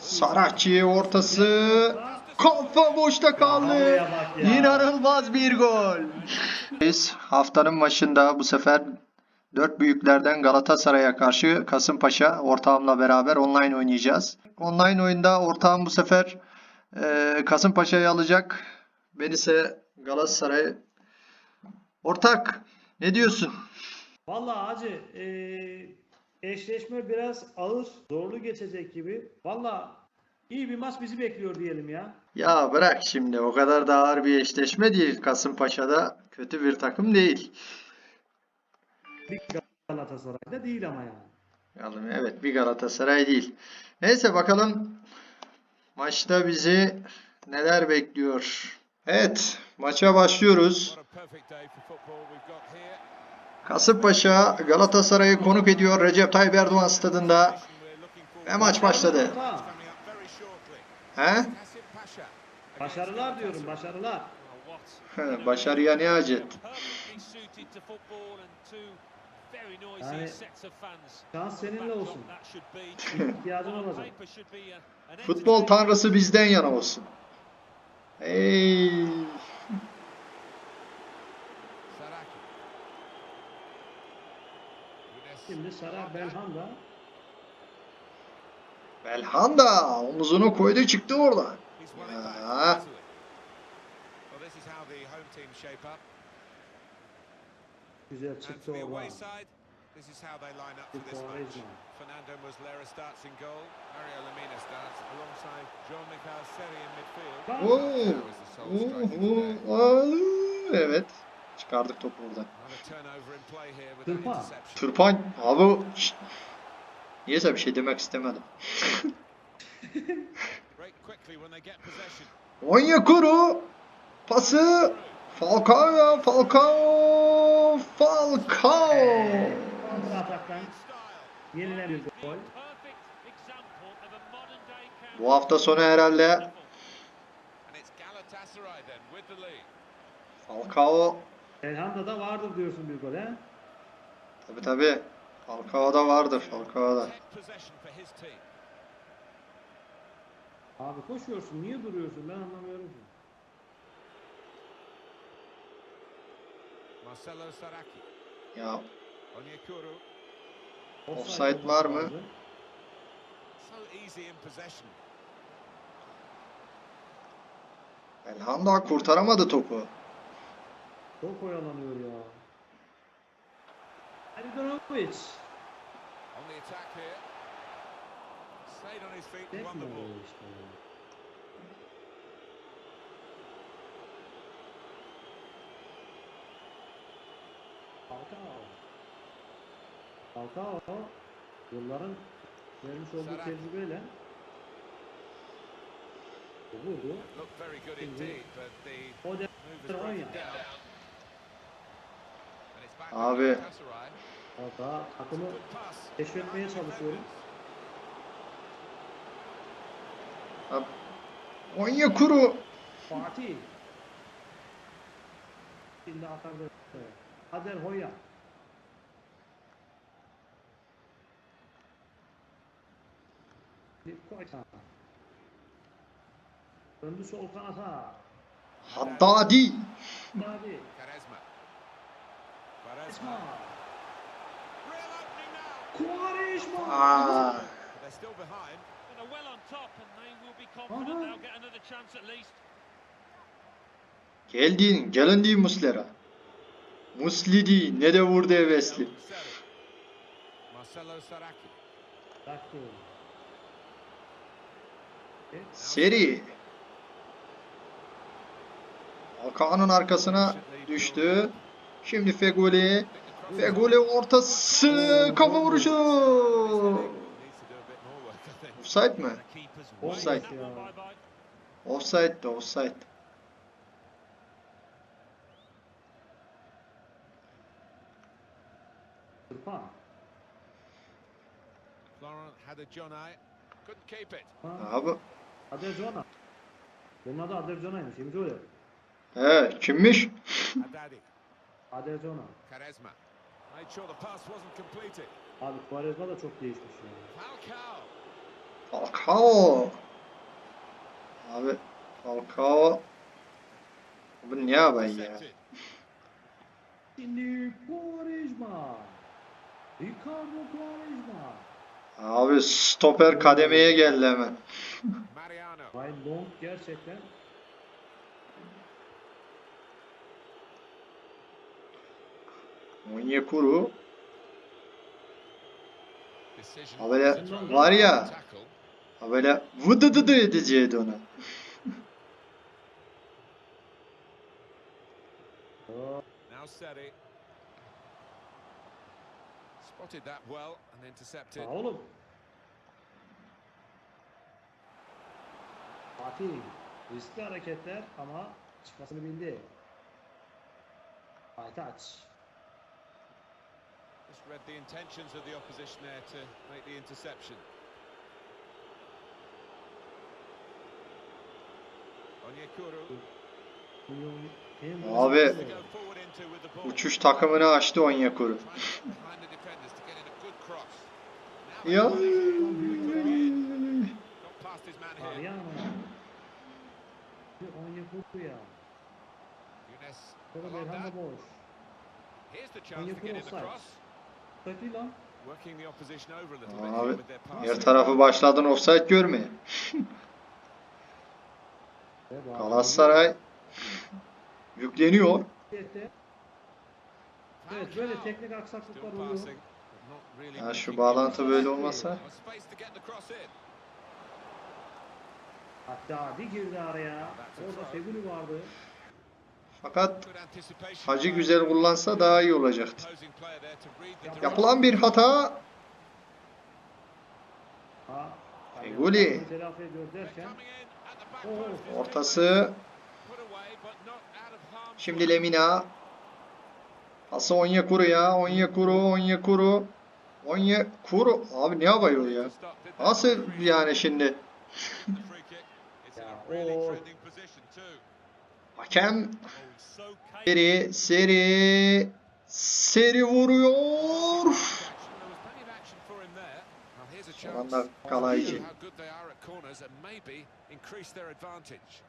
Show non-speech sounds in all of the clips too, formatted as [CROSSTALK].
Saratçı ortası. Kafa boşta kaldı. İnanılmaz bir gol. Biz haftanın başında bu sefer dört büyüklerden Galatasaray'a karşı Kasımpaşa ortağımla beraber online oynayacağız. Online oyunda ortağım bu sefer e, Kasımpaşa'yı alacak. Ben ise Galatasaray. Ortak ne diyorsun? Vallahi hacı eee, eşleşme biraz ağır, zorlu geçecek gibi. Vallahi iyi bir maç bizi bekliyor diyelim ya. Ya bırak şimdi o kadar da ağır bir eşleşme değil. Kasımpaşa'da kötü bir takım değil. Bir Galatasaray'da değil ama yani. Yani evet bir Galatasaray değil. Neyse bakalım maçta bizi neler bekliyor. Evet maça başlıyoruz. Kasımpaşa Galatasaray'ı konuk ediyor Recep Tayyip Erdoğan stadında. Ve maç başladı. He? Başarılar diyorum, başarılar. Başarıya ne acet. Yani şans seninle olsun. İhtiyacın olacak. Futbol tanrısı bizden yana olsun. Ey. Saraki. Nunes. Şimdi Salah Belhanda. Belhanda omuzunu koydu çıktı up. Güzel çıktı side, this is how they line up for this match. Fernando Muslera starts in goal. Mario Lemina starts alongside Jean-Michel Seri in midfield. Sole striker today. Oo, aa, Evet. Çıkardık topu with Tırpan. Tırpan abi şşt. Niyeyse bir şey demek istemedim. [LAUGHS] Onyekuru pası Falcao ya Falcao Falcao ataktan yenilen bir gol. Bu hafta sonu herhalde. Falcao Belhanda'da vardır diyorsun bir gol he? tabi tabi Falcao'da vardır Falcao'da. Abi koşuyorsun, niye duruyorsun ben anlamıyorum ki. Marcelo Saraki. Ya Onyekuru. Offside var mı? lazım. So easy in possession. Belhanda kurtaramadı topu. Çok oyalanıyor ya. Halilovic. On the attack here. Stayed on his feet and Tek won mi the ball. oluyor işte? Falcao. Falcao yılların vermiş olduğu tecrübeyle vurdu. Looked very good indeed, but the O de Abi. Hatta takımı keşfetmeye çalışıyorum. Onyekuru Fatih. Şimdi atardı. Kader Hoya. Döndü sol kanata. Haddadi Hadi. Quaresma. Esma. Quaresma. Real opening now. Quaresma. Aa, But they're still behind. And are well on top and they will be confident Aha. they'll get another chance at least. geldin gelindi Muslera. Muslidi ne de vurdu hevesli. Seri. Falcao'nun arkasına düştü. Şimdi Feguli. Feguli ortası kafa vuruşu. Offside mi? Offside. Offside de offside. Tırpan. Florent had a John Eye. Couldn't keep it. Ha. Abi. Aderzona. Bunun adı Aderzona'ymış. Şimdi öyle. He kimmiş? Aderzona. Quaresma. Made sure the pass wasn't completed. Abi Quaresma da çok değişmiş ya. Falcao. Falcao. Abi Falcao. Bu ne yapayım ya? Şimdi Quaresma. Ricardo Quaresma. Abi stoper kademeye geldi hemen. Mariano. Bay Long gerçekten Onyekuru. Decision. Ha böyle to try var ya. and tackle. Ha böyle vıdıdıdı edeceğiydi ona. [LAUGHS] Spotted that well and intercepted. Sağ olun. Fatih riskli hareketler ama çıkmasını bildi. Aytaç. Just read the intentions of the opposition there to make the interception. Abi. Uçuş takımını açtı Onyekuru. Ya. Onyekuru ya. Boş. Here's the chance to Onyekuru get in the cross. İyi lan. Abi her tarafı başladın offside görmeye. [LAUGHS] Galatasaray yükleniyor. Evet, böyle teknik aksaklıklar oluyor. Ya şu bağlantı böyle olmasa. Hatta bir girdi araya. Orada Feguli vardı. Fakat Hacı güzel kullansa daha iyi olacaktı. Yapılan bir hata. İs Ortası. Şimdi Lemina. Pası Onyekuru ya. Onyekuru, Onyekuru. Onyekuru. Abi ne yapıyor ya? Nasıl yani şimdi? Ya. [LAUGHS] Hakem. Seri seri seri vuruyor. To kalaycı. show how good they are at corners and maybe increase their advantage.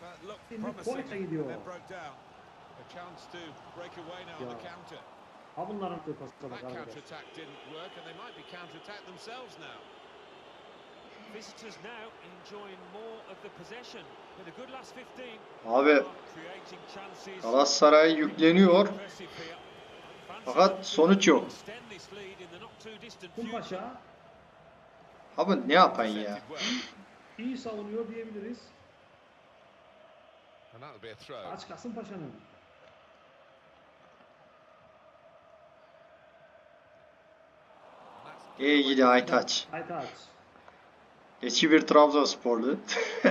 But look, Şimdi Koyta gidiyor. ha bunların That bak Visitors now enjoying more of the possession. Been a good last 15. Abi. Galatasaray yükleniyor. Fakat sonuç yok. extend this lead in the not too distant Kum future. Paşa Abi ne yapayım ya? İyi savunuyor diyebiliriz. Aç Kasım Paşa'nın. That's İyi gidi Aytaç. Aytaç. Eski bir Trabzonsporlu. [LAUGHS]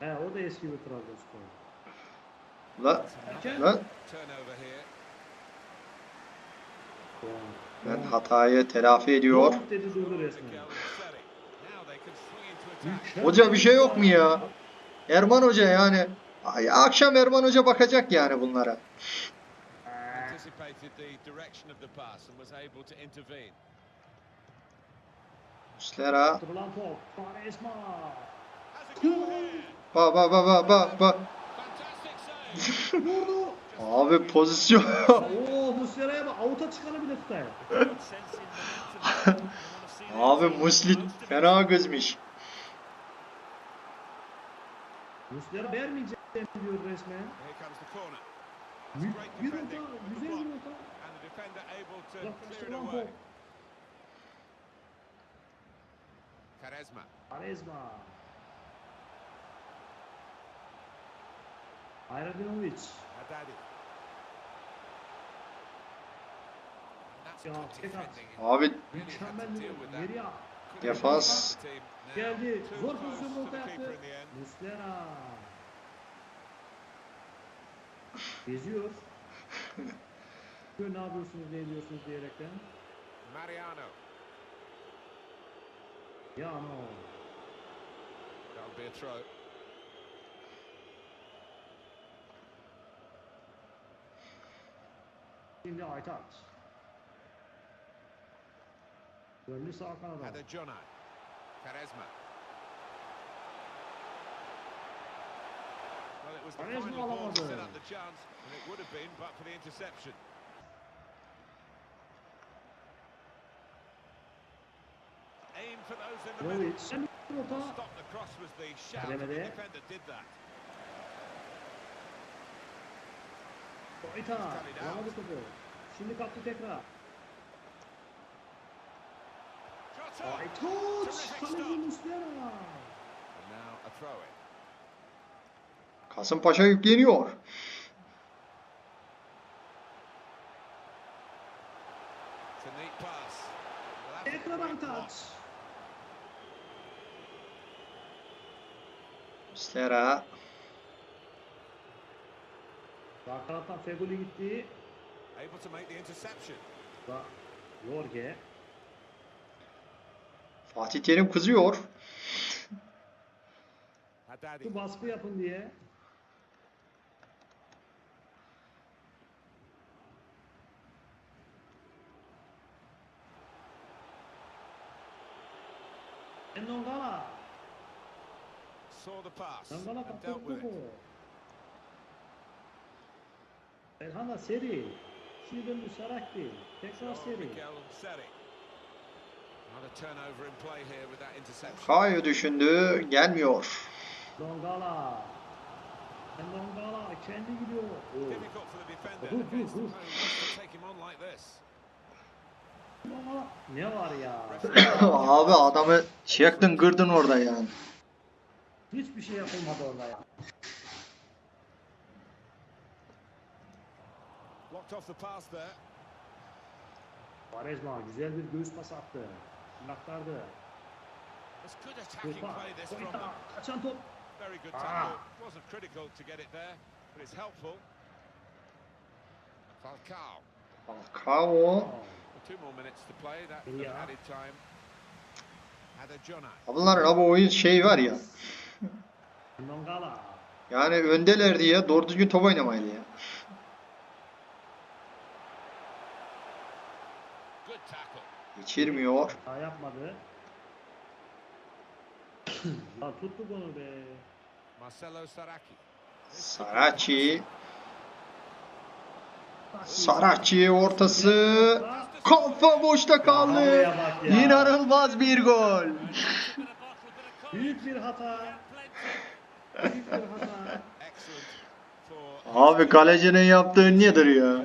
He o da eski bir Trabzonspor. La, here. ben hatayı telafi ediyor. Dedi durdu resmen. Hoca bir şey yok mu ya? Erman Hoca yani. Ay, akşam Erman Hoca bakacak yani bunlara. Anticipated the direction of the pass and was able to intervene. Muslera. Ba ba ba ba ba ba. Abi pozisyon. Oo Muslera'ya bak. Avuta see that Abi Muslit fena gözmüş. Muslera vermeyeceğim diyor resmen. Bir orta. Güzel bir orta. And the defender able to clear it Yaklaştırılan away. top. Quaresma. Quaresma. Ayradinovic. Haddadi. Ya. Abi Mükemmel to bir deal with that. geri at. Couldn't Defans. Geldi. Zor pozisyonda orta yaptı. Muslera. Geziyor. [LAUGHS] Ne yapıyorsunuz, ne ediyorsunuz diyerekten. Mariano. Yano. Down be a throw. In the Döndü sağ kanada. Adejona. Charisma. Well, it was the final ball to set up the chance, and it would have been, but for the interception. Defender did that. Koyta. Alamadı topu. Şimdi kaptı tekrar. Shot up. Ay tut. Kaleci Muslera. Kasımpaşa yükleniyor. It's a neat pass. Well, that's a Tekrar great taç. block. Muslera. Sağ kanattan Feguli gitti. Able to make the interception. Da Jorge. Fatih Terim kızıyor. Şu baskı yapın diye. Endongala. Saw the pass and dealt with it. Erhan'a seri. Şimdi döndü Sarakli. Tekrar seri. Miguel Seri. Another turnover in play here with that interception. Kayo düşündü. Gelmiyor. Dongala. Endongala kendi gidiyor. Like this. Endongala. Ne var ya? [COUGHS] Abi adamı çektin kırdın orada yani. Hiçbir şey yapılmadı orada ya. Blocked off the pass there. Quaresma güzel bir göğüs pas attı. Şimdi aktardı. It's good attacking Kurpa. play this from Koyta. them. Kaçan top. Very good Ah. tackle. Wasn't critical to get it there, but it's helpful. Falcao. Falcao. Two more minutes to play. That Yeah. added time. Bunların abi oyun şey var ya. Yani öndeler diye doğru düzgün top oynamaydı ya. Geçirmiyor. Daha yapmadı. [COUGHS] Lan tuttuk onu be. Marcelo Saraki. Saraci. Saraci ortası. Kafa boşta kaldı. İnanılmaz bir gol. Büyük bir hata. Büyük bir Abi kalecinin yaptığı nedir ya?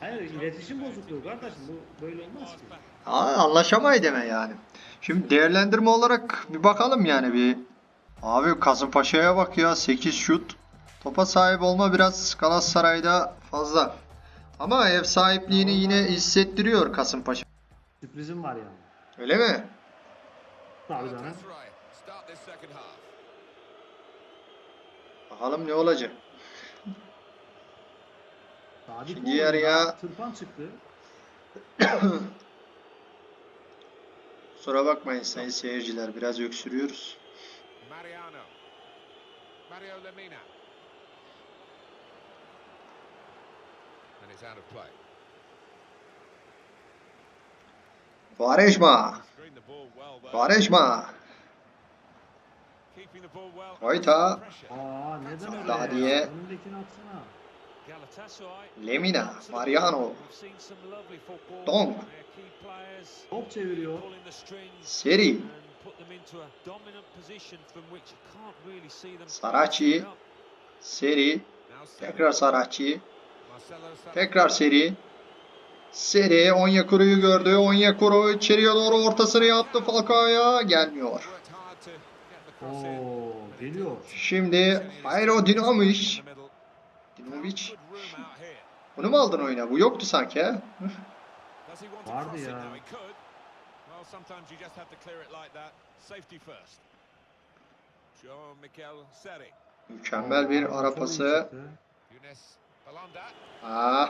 Hayır iletişim bozukluğu kardeşim bu böyle olmaz ki. Aa, anlaşamayı deme yani. Şimdi değerlendirme olarak bir bakalım yani bir. Abi Kasımpaşa'ya bak ya 8 şut. Topa sahip olma biraz Galatasaray'da fazla. Ama ev sahipliğini yine hissettiriyor Kasımpaşa. Sürprizim var yani. Öyle mi? Tabii canım. Bakalım ne olacak. Sadık Şimdi yarıya- Tırpan çıktı. [COUGHS] Kusura bakmayın sayın seyirciler biraz öksürüyoruz. Mariano. Mario Lemina. İt's out of play. Quaresma. Quaresma. Keeping the ball well. Koyta. under pressure. Aa neden öyle? Daha diye. Önündekini atsana. Galatasaray. Lemina. Mariano. Dong. Top çeviriyor. Seri. up. Seri. Tekrar Saraci. Tekrar seri. Seri Onyekuru'yu gördü. Onyekuru içeriye doğru ortasını yaptı Falcao'ya. Gelmiyor. Oo geliyor. Şimdi room out here. Bunu mu aldın oyuna? Bu yoktu sanki he Vardı ya. Mükemmel bir Aa, Aa,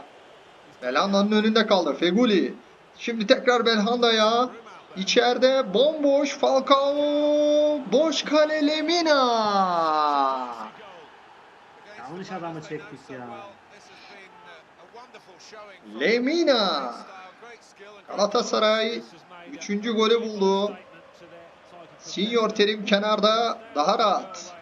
Belhanda'nın önünde kaldı. Feguli. Şimdi tekrar out there. İçeride bomboş Falcao. Boş kale Lemina. Yanlış adamı çektik ya. Lemina. Galatasaray üçüncü golü buldu. Senior Terim kenarda daha rahat.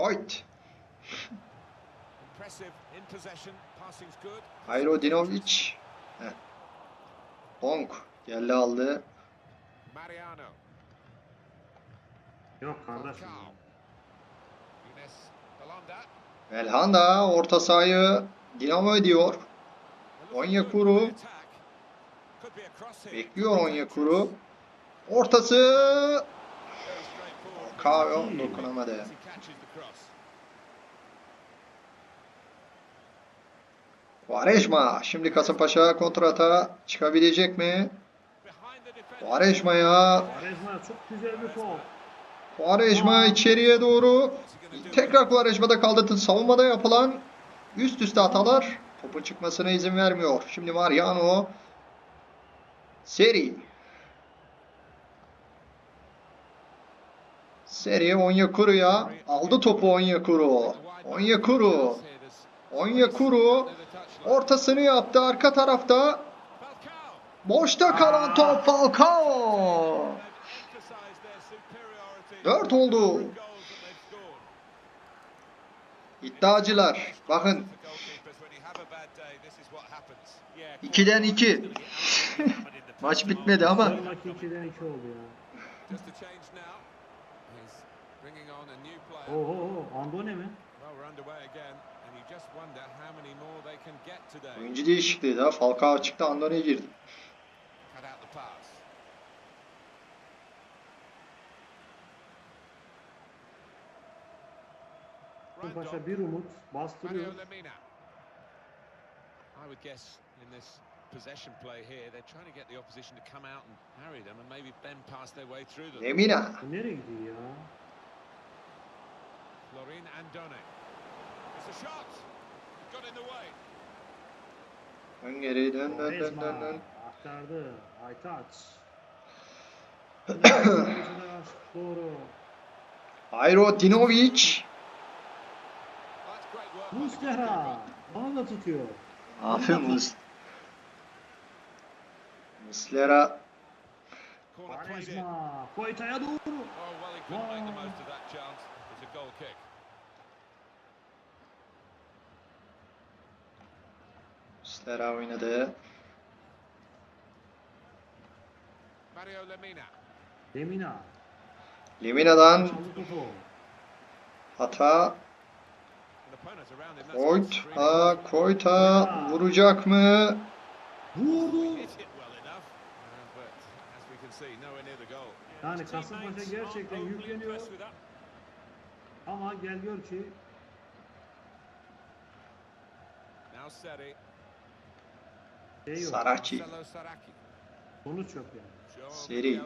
Koyt. Impressive in possession. Passing's good. Hayrodinovic. Heh. Bonk. Geldi aldı. Mariano. Yok Belanda. Belhanda orta sahayı dinamo ediyor. Onyekuru. Bekliyor Onyekuru. Ortası. Falcao dokunamadı. Quaresma. Şimdi Kasımpaşa kontrata çıkabilecek mi? Defender. Quaresma'ya. Quaresma çok güzel bir top. Quaresma içeriye doğru. Tekrar Quaresma'da kaldı. Savunmada yapılan üst üste hatalar topun çıkmasına izin vermiyor. Şimdi Mariano. Seri. Seri Onyekuru'ya aldı topu Onyekuru. Onyekuru. Onyekuru ortasını yaptı arka tarafta. Boşta kalan top Falcao. 4 oldu. İddiacılar. Bakın For goalkeepers, when you have a bad day, this is what happens. 2'den 2. Maç bitmedi ama can get today. oyuncu değişikliği daha Falcao çıktı Andone girdi. Kasımpaşa bir umut bastırıyor. I would guess in this possession play here, they're trying to get the opposition to come out and harry them and maybe bend past their way through them. Lemina. Nereye gidiyor ya? Florin Andone. It's a shot. Got in the way. Dön geri dön dön dön dön dön. aktardı. Aytaç. Doğru. By the Muslera. Bana da tutuyor. Aferin Mus. Muslera. Quaresma. Koyta'ya doğru. Oh, well, he couldn't make the most of that chance. It's a goal kick. Muslera oynadı. Mario Lemina. Lemina. Lemina'dan hata. Koyta, Koyta vuracak mı? Vurdu. Uh. Yani Kasımpaşa gerçekten yükleniyor. Ama gel gör ki Now Seri. Şey yok. Saraki. Sonuç yok yani. Seri.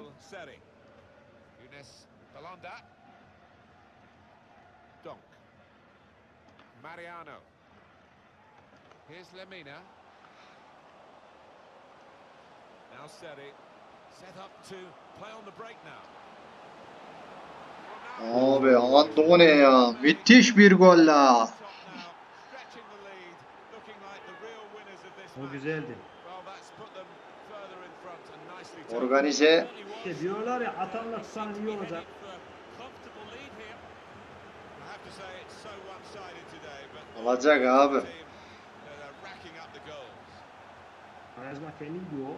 Donk. Mariano. Here's Lemina. Now Seri. Set up to play on the break now. Abi Andone ya. Müthiş bir gol la. O güzeldi. Organize. İşte diyorlar ya atanla tutan iyi olacak. Olacak abi. Quaresma kendi diyor.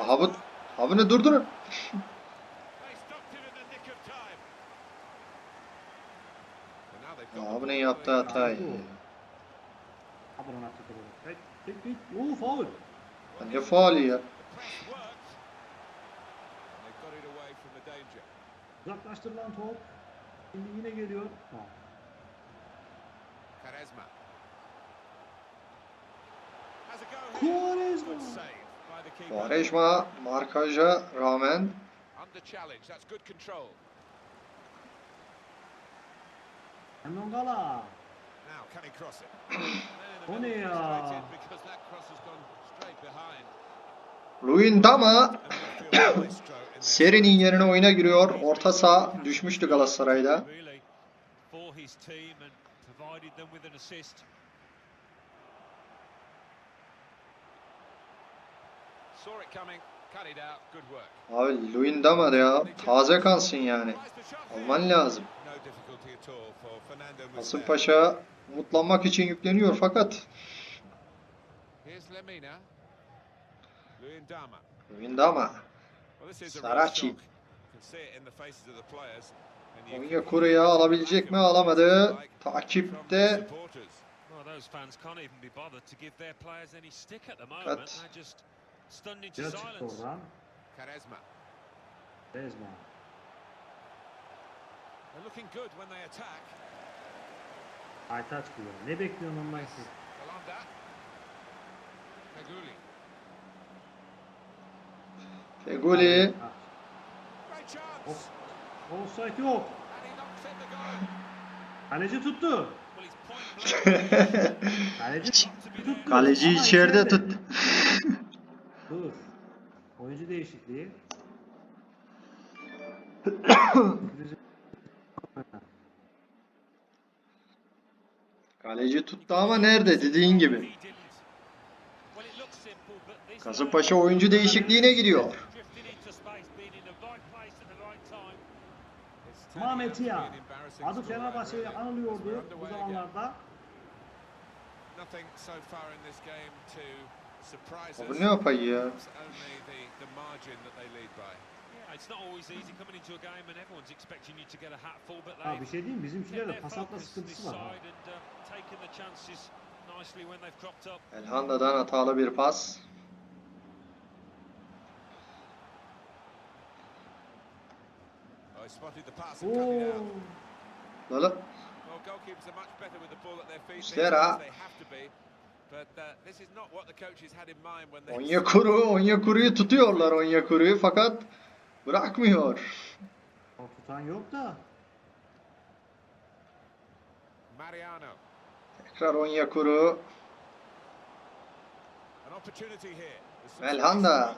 Aha bu. Abi ne durdurun. Abi ne yaptı hatayı. Abona tutuyor. Tek tek tek. Oo faul. Ne faali ya. The. And they've got it away from the danger. Uzaklaştırılan top. Şimdi yine geliyor. Quaresma. Quaresma. Markaja rağmen Under [CLEARS THROAT] O ne ya? Luindama. [CLEARS THROAT] Seri'nin yerine oyuna giriyor. Orta saha düşmüştü Galatasaray'da. Saw it coming, cut it out, good work. Abi Luyendama ya taze kalsın yani. Alman lazım. Muslera. Kasımpaşa umutlanmak için yükleniyor fakat. Luyendama. Onya can Kuru'ya alabilecek mi? Alamadı. Takipte supporters. Stunned into Biraz çıktı silence. oradan. Quaresma. Rezma. They're looking good when they attack. Aytaç kullanıyor. Ne bekliyorsun ondan ki? Belanda. Feguli. Feguli Ha, Great chance. Of. Offside yok. And he knocks in the goal. Kaleci tuttu. Well, he's point [LAUGHS] blank. Kaleci tuttu. kaleci Ama içeride tut. Dur. Oyuncu değişikliği. Kaleci tuttu ama nerede dediğin gibi. Kasımpaşa oyuncu değişikliğine gidiyor. Mehmet ya. Adı Fenerbahçe'ye really. anılıyordu bu zamanlarda. Nothing so far in this game to surprise Abi us. ne yapayım ya? It's only the, the margin that they lead by. Yeah, it's not always easy coming into a game and everyone's expecting you to get a hatful, but Ha they've bir şey diyeyim mi? kept bizimkilerde their pas atma focus this sıkıntısı var. uh. Elhanda'dan hatalı bir pas. He spotted the pass and cut it Oo. out. Lala. Well, Onyekuru, Onyekuru'yu tutuyorlar Onyekuru'yu fakat bırakmıyor. O tutan yok da. Mariano. Tekrar Onyekuru. An opportunity here. There's some Belhanda.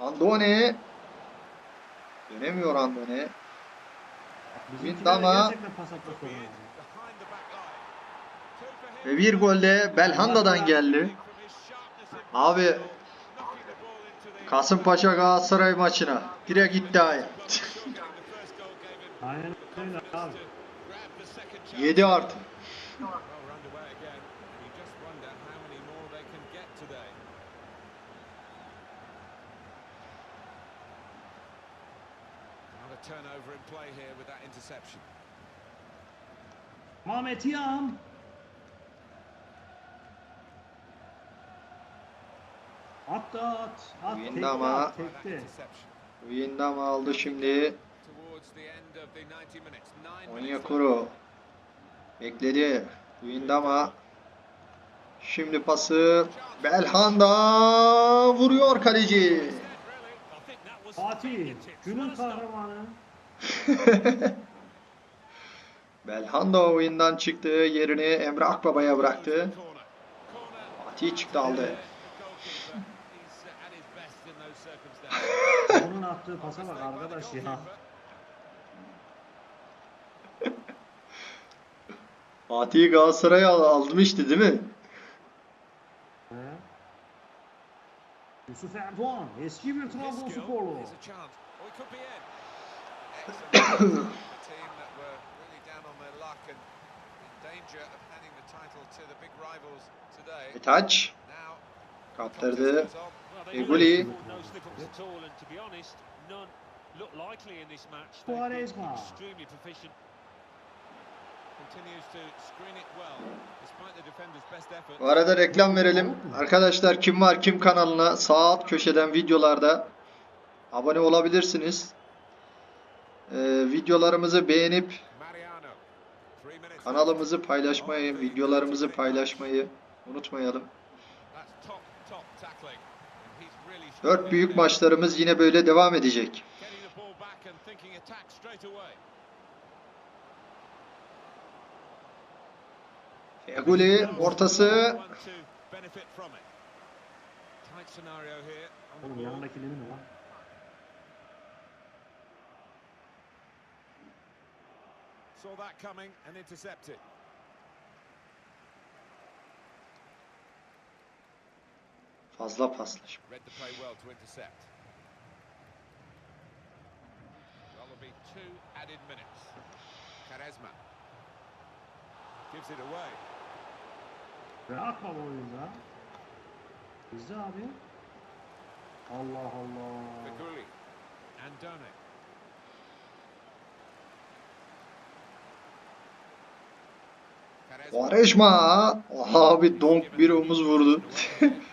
Andone. Dönemiyor Andone. Bizimkiler ama- gerçekten pas atma Could be sorunu it var. behind the back line. Two for him. Ve bir gol de Belhanda'dan geldi. Abi Kasımpaşa Galatasaray maçına direkt iddiaya. [LAUGHS] Aynen öyle abi. to grab the second chance. 7 artı. Turnover in play here with that interception. Mehmet Yam. At da at. At Oyunda tekte at aldı şimdi. Towards the end of the 90 minutes. Nine minutes left. Onyekuru. Bekledi. Uyindama. Şimdi pası. Belhanda vuruyor kaleci. Fatih. Günün kahramanı. [LAUGHS] Belhanda oyundan çıktı. Yerini Emre Akbaba'ya bıraktı. Fatih çıktı aldı. The goalkeeper. He's uh, at his best in those circumstances. Onun attığı pasa bak arkadaş ya. [LAUGHS] Fatih'i Galatasaray'a al- almıştı değil mi? He. Yusuf Erdoğan. Eski bir Trabzonsporlu. Oh. Taç [COUGHS] Now, kaptırdı. Eguli. None look likely in this match. Quaresma. extremely proficient. Bu arada reklam verelim. Arkadaşlar kim var kim kanalına sağ alt köşeden videolarda abone olabilirsiniz. Ee, videolarımızı beğenip kanalımızı paylaşmayı, videolarımızı paylaşmayı unutmayalım. Dört büyük maçlarımız yine böyle devam edecek. Feguli ortası Oğlum yanındaki ne mi lan? Saw that coming and intercepted. Fazla paslaşma. Read the play well to intercept. Well, there'll be two added minutes. Quaresma. Gives it away. Rahat baba oyunda. Bizde abi. Allah Allah. Andone. Quaresma. Quaresma. Abi donk bir omuz vurdu. [LAUGHS]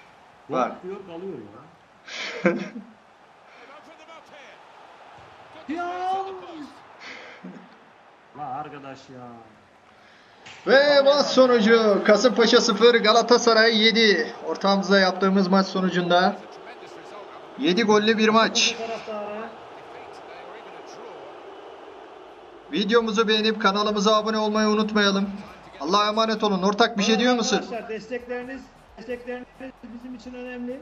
Bak diyor kalıyor ya. [LAUGHS] Ya. La arkadaş ya. Ve maç sonucu Kasımpaşa 0 Galatasaray 7. Ortağımızla yaptığımız maç sonucunda It's a tremendous result. 7 gollü bir maç. Videomuzu beğenip kanalımıza abone olmayı unutmayalım. Allah'a emanet olun. Ortak bir şey diyor musun? Arkadaşlar destekleriniz destekleriniz bizim için önemli.